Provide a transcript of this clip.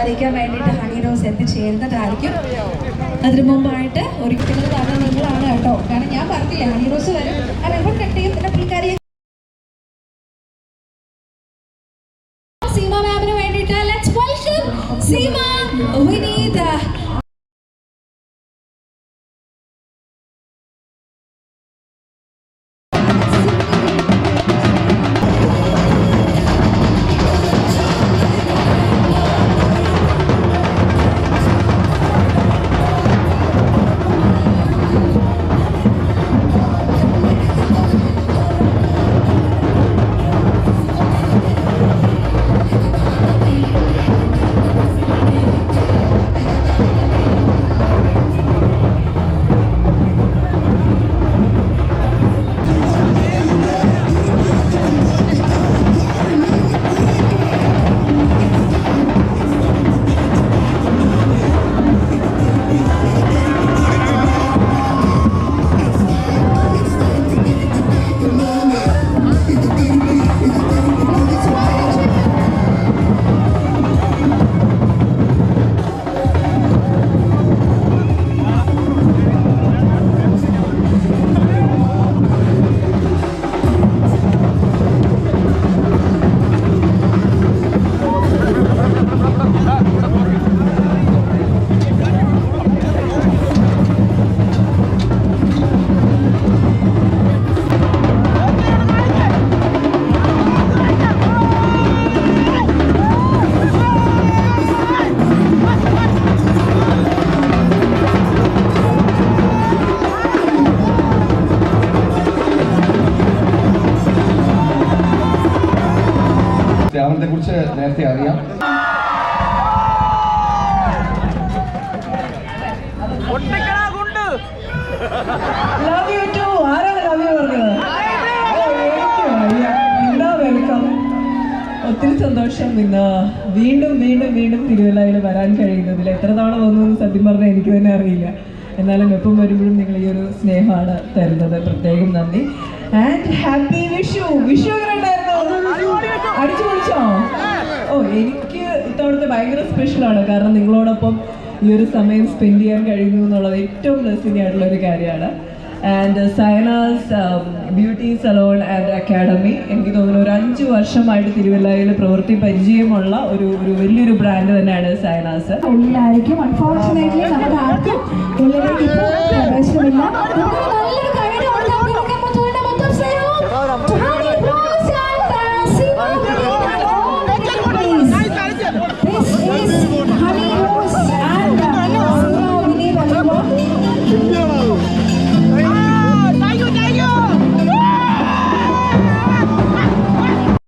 സ്വീകരിക്കാൻ വേണ്ടിയിട്ട് ഹണി റോസ് എത്തിച്ചേരുന്നതായിരിക്കും അതിനു മുമ്പായിട്ട് ഒരിക്കലും കാരണം നിങ്ങളാണ് കേട്ടോ. കാരണം ഞാൻ പറഞ്ഞില്ല ഹണി റോസ് വരും. ആ റിബൺ കട്ട് ചെയ്യും പിന്നെ സീമ മാമിന് വേണ്ടിയിട്ട് സീമ വിനീത കുറിച്ച് നേരത്തെ അറിയാം. ലവ് യു ടു ആരാണ് ലവ് യു പറഞ്ഞത്? ഒത്തിരി സന്തോഷം ഇന്ന് വീണ്ടും വീണ്ടും വീണ്ടും തിരുവല്ലയിൽ വരാൻ കഴിയുന്നതിൽ. എത്ര തവണ വന്നു എന്ന് സത്യം പറഞ്ഞാൽ എനിക്ക് തന്നെ അറിയില്ല. എന്നാലും എപ്പം വരുമ്പോഴും നിങ്ങൾ ഈ ഒരു സ്നേഹമാണ് തരുന്നത്. പ്രത്യേകം നന്ദി. And happy Vishu. വിഷു ഉണ്ടായിരുന്നു? അടിച്ചു പൊളിച്ചോ? ഓ എനിക്ക് ഇത്തവണത്തെ ഭയങ്കര സ്പെഷ്യലാണ് കാരണം നിങ്ങളോടൊപ്പം ഈ ഒരു സമയം സ്പെൻഡ് ചെയ്യാൻ കഴിയുന്നു എന്നുള്ളത് ഏറ്റവും ബ്ലെസ്സിങ് ആയിട്ടുള്ള ഒരു കാര്യമാണ്. And Sayana's beauty salon and academy എനിക്ക് തോന്നുന്നു ഒരു അഞ്ച് വർഷമായിട്ട് തിരുവല്ലയിൽ പ്രവൃത്തി പരിചയമുള്ള ഒരു ഒരു വലിയൊരു ബ്രാൻഡ് തന്നെയാണ് സയനാസ് എല്ലാവർക്കും അൺഫോർച്ചുനേറ്റ്ലി നമുക്ക് ആർക്കും പ്രവേശനമില്ല.